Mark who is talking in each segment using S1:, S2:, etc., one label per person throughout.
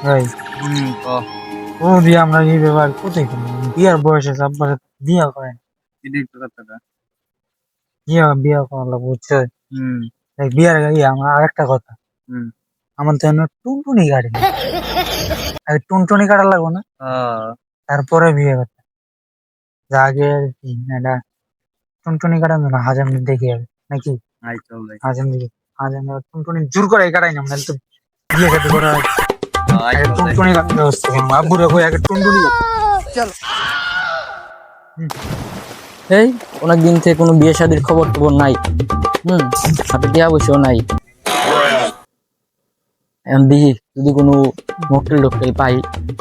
S1: ভাই।
S2: হুম
S1: ও দিয়ে আমরা এই ব্যাপার কোথায় বিয়ার বয়সে আব্বার বিয়া করেন। বিয়া বিয়া করালো বুঝছ?
S2: হুম।
S1: বিয়ার ইয়ে আমার আরেকটা কথা।
S2: হুম।
S1: আমার তো টুনটুনি গাড়ি আগে টুনটুনি কাটা লাগবো না? তারপরে বিয়ে করতে। যা আগে আর এটা টুনটুনি কাটানো না হাজাম দেখে যাবে নাকি? হাজাম দিকে হাজাম টুনটুনি জোর করে কাটাই না তো বিয়ে খেতে করা টুনটুনি আগে টুনটুনি
S3: এই অনেকদিন থেকে কোনো বিয়ে শাদির খবর টবর নাই। হুম হাতে দেওয়া বসেও নাই। এখন দেখি যদি কোনো মকটেল টকটেল পাই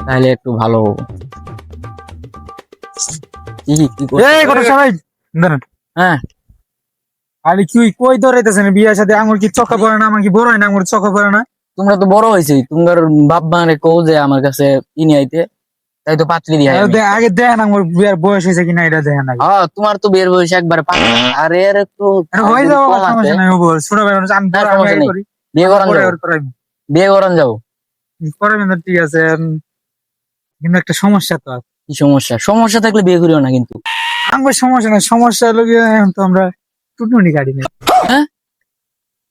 S3: তাহলে একটু ভালো হব। দেখি কি করি।
S1: সবাই
S3: হ্যাঁ।
S1: আরে কি কই ধরাইতেছেন? বিয়ের সাথে আঙুর কি চক্কা পড়ে না? আমার কি বড় হয় না? আঙুর চক্কা পড়ে না?
S3: তোমরা তো বড় হয়েছে তোমার বাপ মানে কও যে আমার কাছে কিনে আইতে তাই তো পাত্রী দিয়ে
S1: আগে দেখেন আমার বিয়ের বয়স হয়েছে কিনা এটা দেখেন আগে।
S3: হ্যাঁ তোমার তো বিয়ের বয়স একবারে আর এর একটু
S1: হয়ে যাব সমস্যা নাই ও বল ছোট ভাই আমি
S3: না।
S1: করি।
S3: বিয়ে করান যাও বিয়ে করান যাও
S1: করাইবেন তো ঠিক আছে। কিন্তু একটা সমস্যা তো
S3: কি সমস্যা? সমস্যা থাকলে বিয়ে করিও না কিন্তু।
S1: আমার সমস্যা নাই সমস্যা হলো গিয়ে এখন তো আমরা টুটুনি গাড়ি নেই।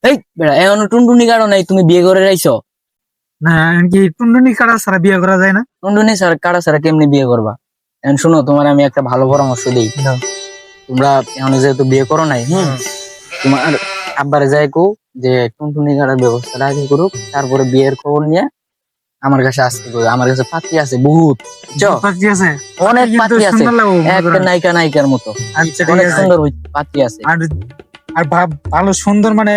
S3: এই বেড়া এখন টুনটুনি কারও নাই তুমি বিয়ে করে রাইছো?
S1: না কি টুনটুনি বিয়ে করা যায় না?
S3: টুনটুনি স্যার কারা স্যার কেমনি বিয়ে করবা? এখন শোনো তোমার আমি একটা ভালো পরামর্শ দিই। তোমরা এখন যেহেতু বিয়ে করো নাই হুম? তোমার আব্বারে যাই কো যে টুনটুনি ব্যবস্থাটা আগে করুক তারপরে বিয়ের খবর নিয়ে আমার কাছে আসতে করবে আমার কাছে পাত্রী আছে বহুত?
S1: আছে?
S3: অনেক পাত্রী আছে। একটা নায়িকা নায়িকার মতো।
S1: আচ্ছা
S3: অনেক সুন্দর আছে।
S1: আর আর ভাব- ভালো সুন্দর মানে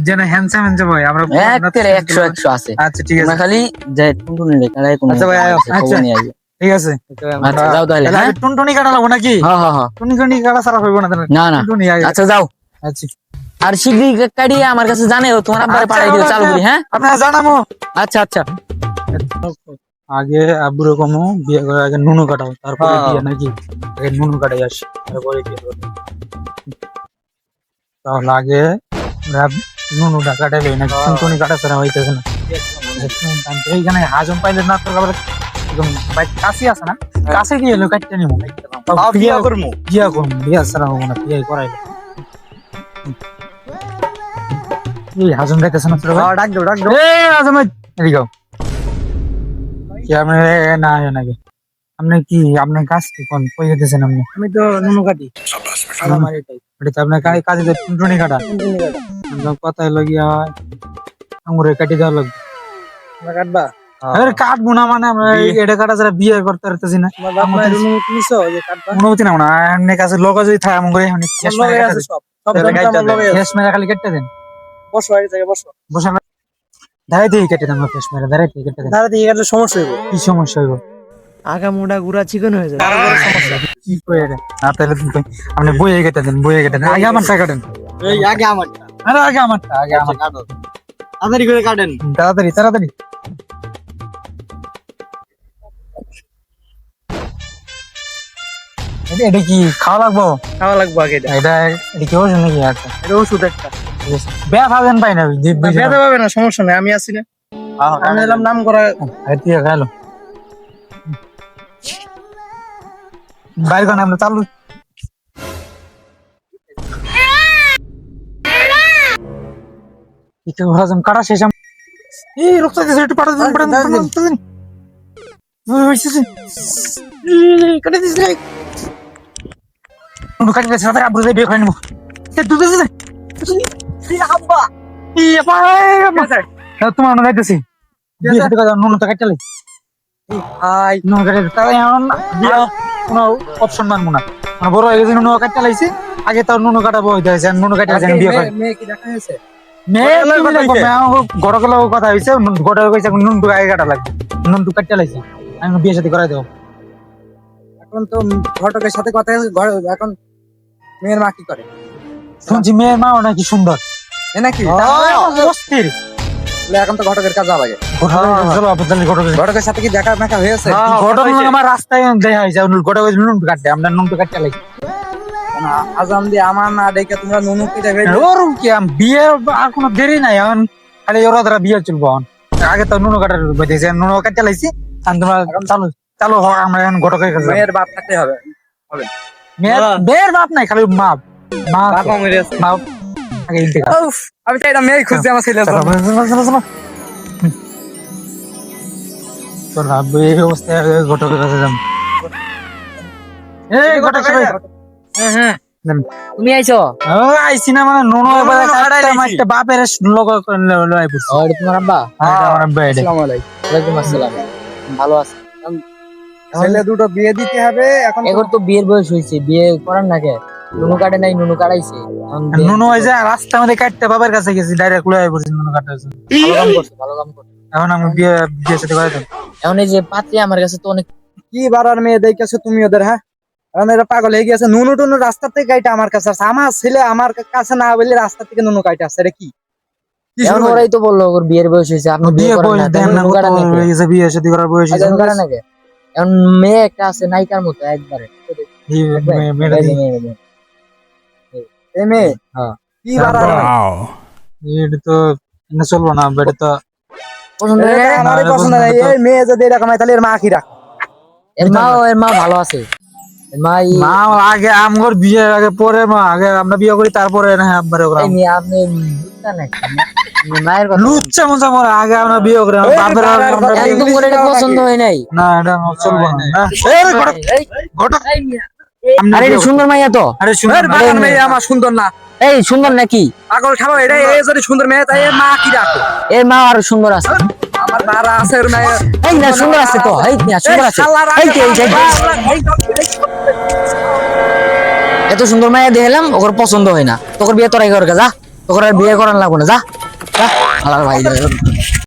S1: যেন হ্যান্ডসাম হ্যান্ডসাম হয়। আমরা
S3: একেবারে একশো আছে।
S1: আচ্ছা ঠিক আছে।
S3: খালি যে টুনটুনি কোনো
S1: আচ্ছা ভাই, আচ্ছা। ঠিক আছে।
S3: আচ্ছা যাও তাহলে হ্যাঁ?
S1: টুনটুনি কাটা লাগবো নাকি?
S3: হ্যাঁ হ্যাঁ হ্যাঁ।
S1: টুনটুনি কাটা হইব না
S3: না না।
S1: টুনটুনি
S3: আচ্ছা যাও।
S1: আচ্ছা।
S3: আর শিগগিরই কাটিয়ে আমার কাছে জানাও তোমার আব্বারে
S1: আচ্ছা,
S3: পাঠাই দিও চালু। করি হ্যাঁ?
S1: আপনারা জানামো।
S3: আচ্ছা আচ্ছা।
S1: আগে আব্বুরে কমো বিয়ে করে আগে নুনু কাটাও তারপরে
S3: হ্যাঁ।
S1: বিয়ে নাকি? আগে নুনু কাটাই আসে তারপরে বিয়ে করবে। তাহলে আগে রাব- নুনুটা কাটাইলে নাকি টুনটুনি কাটা ছাড়া হইতেছে না। এইখানে হাজম পাইলে না তোর আবার একদম বাইক কাছে আছে না? কাছে গিয়ে এলো কাটতে নিবো বিয়া করব বিয়া করব বিয়া ছাড়া হব না বিয়ে করাইলে এই হাজম গাইতেছে না তোর ডাক দাও ডাক দাও। এই হাজম এদিকে আও। কি আপনি না আয় নাকি? আপনি কি আপনার কাজ কি কোন? কই যেতেছেন আপনি? আমি তো নুনু কাটি। এটা আপনার কাজে তো টুনটুনি কাটা। আঙুরে কাটি দেওয়া লাগবে।
S2: কাটবা?
S1: আরে কাটবো না মানে এটা কাটা ছাড়া বিয়ে করতে পারতেছি না। অনুমতি না না। এমনি কাছে লোক যদি থাকে আমার করে দেন। খালি কেটে দেন। বসে দাঁড়াই দিয়ে কেটে দেন দাঁড়াই দিয়ে কেটে
S2: সমস্যা হইব।
S1: কি সমস্যা হইব?
S2: আগা মোটা গুড়া চিকন হয়ে যাবে।
S1: কি কই রে? না তাহলে আপনি বইয়ে কেটে দেন বইয়ে কেটে দেন আগে আমার টাকা দেন
S2: এই আগে আমারটা।
S1: আরে আগে আমারটা আগে আমার
S2: কাটো। তাড়াতাড়ি করে কাটেন।
S1: তাড়াতাড়ি তাড়াতাড়ি। এটা- কি খাওয়া লাগবো?
S2: খাওয়া লাগবে আগে এটা।
S1: এটা কি ওষুধ নাকি একটা
S2: এটা ওষুধ একটা।
S1: বেয়া ভাবেন পাই না যে
S2: ব্যথা পাবে না সমস্যা নাই আমি আছি না। আমি এলাম নাম করা
S1: ঠিক আছে বাইরে কোন আমরা চালু। একটু হজম কাটা শেষ এই রক্ত দিছে একটু পাঠা দিন পাঠা দিন কাটে দিছে নুনু কাটে দিছে আব্বু যাই বিয়ে করে নেব। দুধ দিছে আব্বা। ই আপা তোমার সাথে কথা তো নুনু তাই কোনো অপশন মানবো না। মানে বড় হয়ে গেছে নুনু কাটতে লাইছে আগে তো নুনু কাটাবো হইতে হয়েছে নুনু কাটে গেছে বিয়ে করে
S2: মেয়ে কি দেখা হয়েছে?
S1: মেয়ে
S2: কথা হইছে?
S1: ঘটক কইছে নুনটু আগে কাটা লাগবে। নুনটু কাটতে লাইছে আমি বিয়ে সাথে করাই দেবো।
S2: এখন তো ঘটকের সাথে কথা এখন মেয়ের মা কি করে?
S1: শুনছি মেয়ের মাও নাকি সুন্দর।
S2: এ নাকি?
S1: অস্থির।
S2: এখন তো ঘটকের কাজ হবে
S1: চলো আপনার ঘটক
S2: ঘটকের সাথে কি দেখা মেকা হয়েছে?
S1: ঘটক আমার রাস্তায় দেখা হয়েছে। ঘটক নুনটু কাটতে। আমরা নুনটু কাটতে লাইছি
S2: আজাম দিয়ে আমার না দেখে তোমরা নুনু কি দেখে
S1: ওর কি বিয়ে আর কোনো দেরি নাই। এখন খালি ওরা দ্বারা বিয়ে চলবো এখন। আগে তো নুনো কাটার বইতেছে নুনো কাটতে লাইছি আর তোমরা চালু চালু হোক আমরা এখন ঘটকের কাছে।
S2: মেয়ের বাপ থাকতে হবে।
S1: মেয়ের মেয়ের বাপ নাই খালি মা। মা
S2: বাপ মরে আছে
S1: আগে ইন্তেকাল।
S2: আমি তো এটা মেয়ে খুঁজছি আমার ছেলে
S1: না, এই অবস্থায় ঘটকের কাছে যাম এই ঘটক সাহেব
S3: হ্যাঁ হ্যাঁ। তুমি আইছো?
S1: আইছি না মানে নুনো এবার
S2: নুনো
S1: কাটতে
S2: হারাই
S1: মারতে বাপের লোক লয় পড়ছে।
S3: ও তোমার আব্বা?
S1: হ্যাঁ, আমার বেড
S2: আসসালামু আলাইকুম।
S3: ওয়ালাইকুম আসসালাম। ভালো আছে?
S2: ছেলে দুটো বিয়ে দিতে হবে এখন
S3: এখন তো বিয়ের বয়স হয়েছে বিয়ে করার না কে নুনু কাটে নাই নুনু কাটাইছে।
S1: নুনু ওই যে রাস্তা মধ্যে কাটতে বাবার কাছে গেছি ডাইরেক্ট লয় পড়ছি নুনো কাটার জন্য।
S3: ভালো কাম করছে ভালো কাম করছে।
S1: এখন আমি বিয়ে বিয়ে সাথে করে দেব।
S3: এখন এই যে পাত্রী আমার কাছে তো অনেক
S2: কি বারার মেয়ে দেখেছ তুমি ওদের হ্যাঁ? এরা পাগল হয়ে গেছে নুনু টুনু রাস্তা থেকে গাইটা আমার কাছে আসছে। আমার ছেলে আমার কাছে না বলে রাস্তা থেকে নুনু গাইটা আসছে। এটা কি? কি
S3: এখন ওরাই তো বলল ওর বিয়ের বয়স হয়েছে আপনি বিয়ে
S1: বিয়ে
S3: করেন না।
S1: করার বয়স হয়েছে?
S3: এখন মেয়ে একটা আছে নায়িকার মতো একবারে।
S1: এই মেয়ে- মেয়েটা
S3: এই যে
S1: দিয়ে-
S3: মেয়ে, মেয়ে।
S2: এ মেয়ে
S3: হ্যাঁ।
S2: কি বারার
S1: এটা তো চলবো না তো
S3: পছন্দ
S2: আমারই পছন্দ নাই এই মেয়ে যদি এরকম হয় তাহলে এর মা কি রাখ?
S3: এর মা এর মা ভালো আছে। মা
S1: আগে আমগর বিয়ে আগে পরে মা আগে আমরা বিয়ে করি তারপরে না আব্বারে ওরা
S3: আপনি আপনি মায়ের কথা
S1: লুচ্চা মজা মরে আগে আমরা বিয়ে করি বাপের আমরা
S3: একদম পছন্দ হয় নাই।
S1: না এটা চলবো না। না। এই ঘটক, ঘটক।
S3: এই মেয়ে। আরে সুন্দর মাইয়া তো।
S1: আরে
S2: এর বাবার আমার সুন্দর না।
S3: এই সুন্দর নাকি?
S2: পাগল খাব এটা এ যদি সুন্দর মেয়ে তাই মা কি রাখো
S3: এর মা আরও সুন্দর আছে।
S2: আমার বারা আছে এর মেয়ে
S3: এই না সুন্দর আছে তো। এই না সুন্দর আছে। এই এই এত সুন্দর মাইয়া দেখলাম ওর পছন্দ হয় না। তোর বিয়ে তোরাই কর যা। তোর বিয়ে করার লাগবে না যা। যা। আলার ভাই